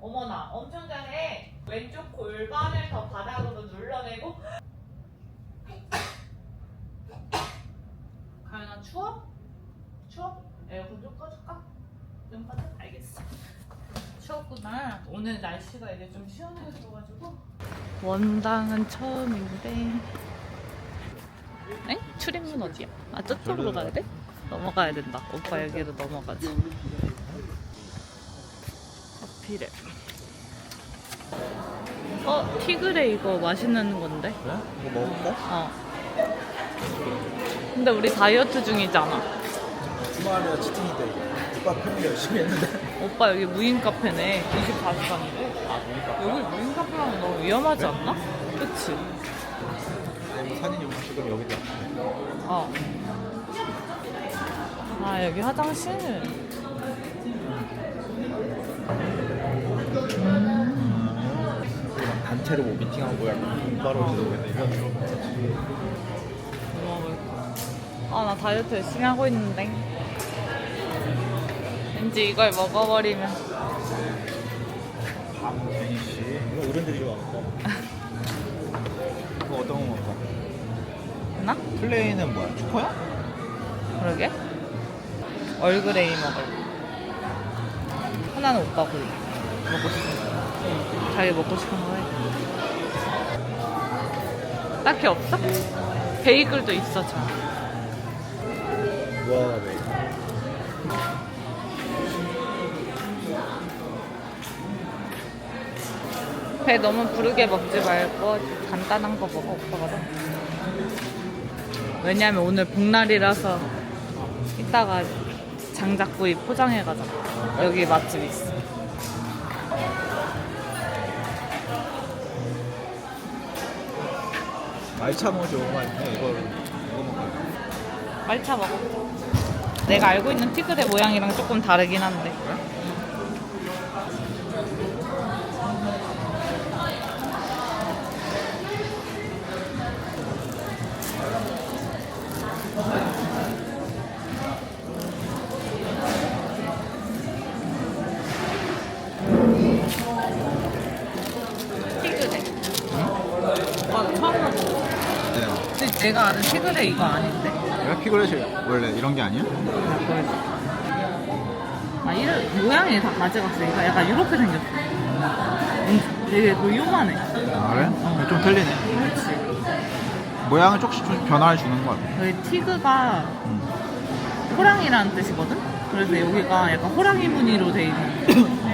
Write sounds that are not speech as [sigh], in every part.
어머나 엄청 잘해. 왼쪽 골반을 더 바닥으로 눌러내고. [coughs] 가연아 추워? 추워? 에어컨 좀 꺼줄까? 좀 꺼줘? 알겠어. 추웠구나. 오늘 날씨가 이제 좀 시원해져가지고. 원당은 처음인데. 엥? 출입문 어디야? 아 저쪽으로 가야 돼? 넘어가야 된다. 오빠 여기로 넘어가자. 어필해. 어 티그레 이거 맛있는 건데. 그래? 이거 먹을까? 어. 근데 우리 다이어트 중이잖아. 주말에 치팅인데 이거. 오빠 평일 열심히 했는데. 오빠 여기 무인 카페네. 24시간인데. 아, 보니까. 여기 무인 카페라면 너무 위험하지 않나? 그치? 뭐 사진 영상 찍으면 여기도. 어. 아 여기 화장실. 단체로 뭐 미팅하고 약간 바로 지도겠네. 이건 좀 그렇지. 먹어볼까? 아, 나 다이어트 열심히 하고 있는데. 왠지 이걸 먹어버리면. 박준희 씨. 이거 어른들이 거. 이거 어떤 거 먹을까? 되나? 플레이는 뭐야? 초코야? 그러게. 얼그레이 먹을. 하나는 오빠 고르. 먹고 싶은 거. 응. 자기 먹고 싶은 거 해. 딱히 없어? 베이글도 있어, 저. 와, 네. 배 너무 부르게 먹지 말고 간단한 거 먹어, 오빠가. 더. 왜냐면 오늘 복날이라서 이따가 장작구이 포장해 가자. 여기 맛집 있어. 말차 너무 맛있네. 이거, 이거 먹을까? 말차 먹어. 내가 알고 있는 티그레 모양이랑 조금 다르긴 한데. 티그레. 먹어. 네. 근데 내가 아는 티그레 이거 아닌데? 내가 피그렛이 원래 이런 게 아니야? 아, 이런 모양이 다 가져갔어. 얘가 약간 이렇게 생겼어. 음, 되게 그 요만해. 아, 그래? 좀 틀리네. 그렇지. 모양을 조금씩 좀 변화를 주는 것 같아. 여기 티그가 음. 호랑이라는 뜻이거든? 그래서 여기가 약간 호랑이 무늬로 돼 있는. [clears throat]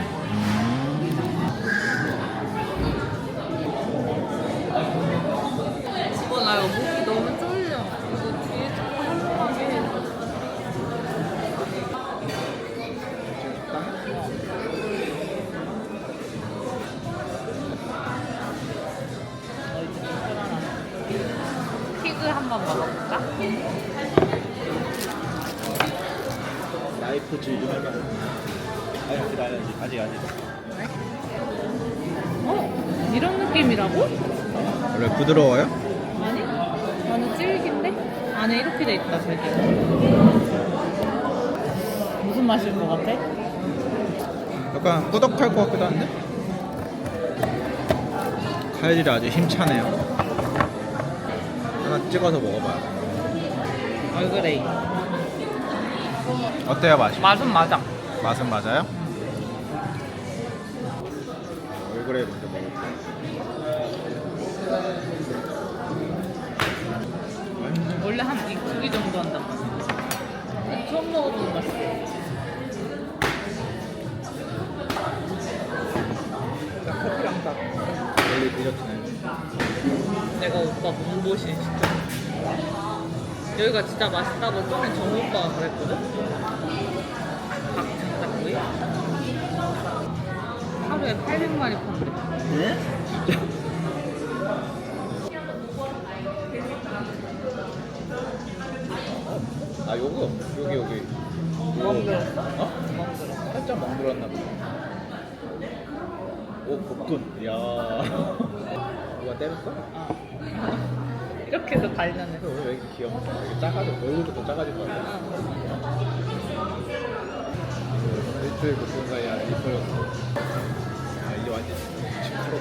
아니, 아직, 아직, 아직. 어? 이런 느낌이라고? 원래 부드러워요? 아니? 나는 질긴데? 안에 이렇게 돼 있다, 되게. 무슨 맛일 것 같아? 약간 꾸덕할 것 같기도 한데? 칼질이 아주 힘차네요. 하나 찍어서 먹어봐요. 얼그레이. 어때요, 맛이? 맛은 맞아. 맛은 맞아요? 얼굴에 먼저 먹을게요. 원래 한 이두개 정도 말이야. 처음 먹어보는 맛이야. 커피랑 딱 원래 디저트네. 내가 오빠 몸보신 시켜. 여기가 진짜 맛있다고 전에 정우 오빠가 그랬거든? 닭장닭구이? 하루에 800마리 판대. 네? 아 요거 여기 여기 멍들었어? 어? 살짝 멍들었나 보다 오 복근 이야 [laughs] 누가 때렸어? 아. 이렇게 해서 발견해. 오늘 왜 이렇게 귀여워? 이게 작아져 얼굴도 더 작아진 것 같아 아. 일주일 복근 사이에 이뻐졌어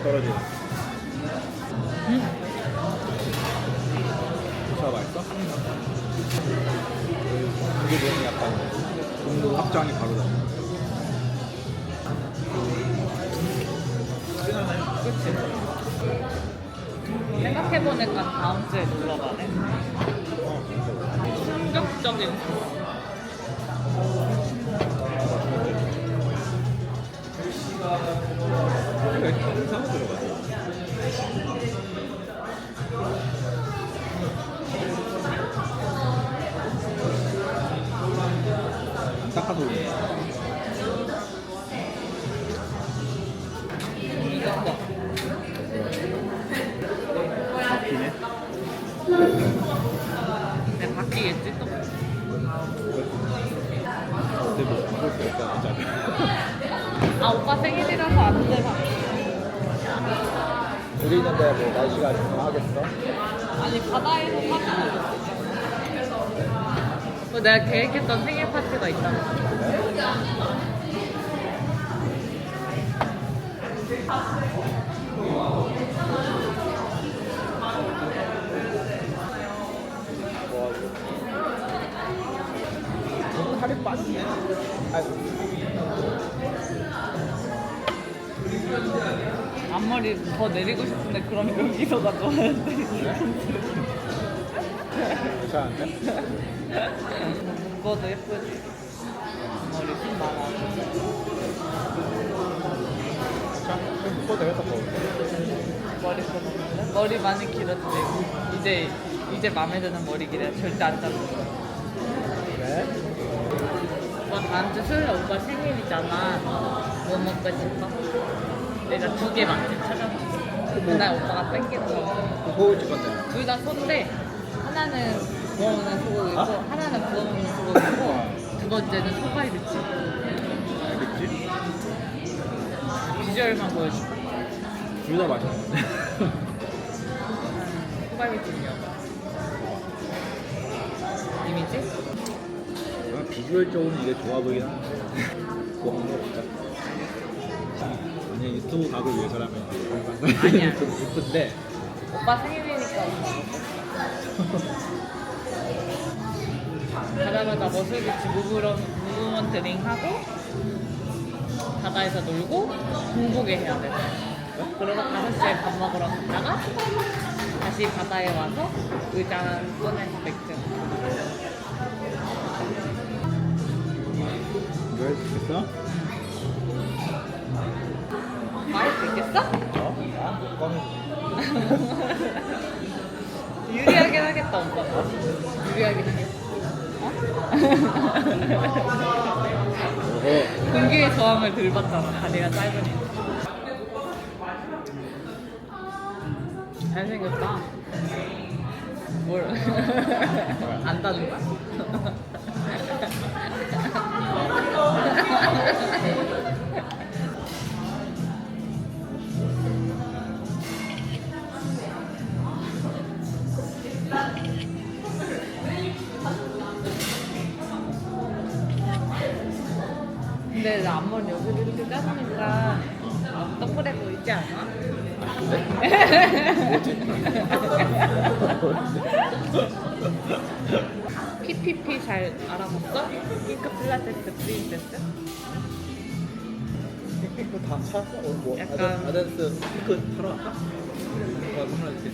떨어지네. 음. 자 맛있어? 이게 보면 약간 공도 확장이 바로 나. 생각해보니까 다음 주에 놀러 가네. 충격적인. 왜 이렇게 이상으로 들어가지? 생일이라서 안 돼. 둘이 있는데 뭐 날씨가 좀 하겠어? 아니 바다에서 사진을 찍었어. 어, 내가 계획했던 생일 파티가. 너무 살이 빠지네. 아이고. 앞머리 더 내리고 싶은데 그럼 여기서 가져와야 돼. 괜찮은데? 묶어도 예쁘지. 머리 좀 많아. 묶어도 되겠다, 뭐. 머리 끊었는데? 머리 많이 길었지. 이제 이제 마음에 드는 머리 길이야. 절대 안 자르고. 그래? 오빠 다음 주 수요일 오빠 생일이잖아. 뭐 먹고 싶어? 내가 두개 맛집 찾아봤어. 그날 오빠가 거. 소울 찍 건데. 둘다 소인데 하나는 구워 먹는 소고기고 어? 하나는 구워 먹는 소고기고 두 번째는 소갈비찜. 알겠지? 비주얼만 보여줄까? 둘다 맛있는데. 소갈비찜이야. 이미지? 그럼 비주얼적으로 이게 좋아 보이긴 하는데. [laughs] 그거 한번 아니, 유튜브 각을 위해서라면. 아니야. [laughs] 좀 이쁜데. 오빠 생일이니까 가자마자 머슬비치 무브런 무브먼트 링 하고 바다에서 놀고 공복에 해야 돼. 그러고 5시에 밥 먹으러 갔다가 다시 바다에 와서 의자 꺼내서 맥주. 이거 할수 있겠어? 어? 아, 꺼내. 유리하긴 하겠다 오빠가. 유리하긴 하겠다. 어? 공기의 저항을 덜 받잖아. 다리가 짧으니. 잘생겼다. 뭘? 안 다는 거야? 떡불해 보이지 않아? [laughs] PPP 잘 알아봤어? 핑크 필라테스 프린세스? 핑크 다? 오늘 뭐? 약간- 아덴, 아덴스 핑크 사러 갈까? 오빠 선물해줄게.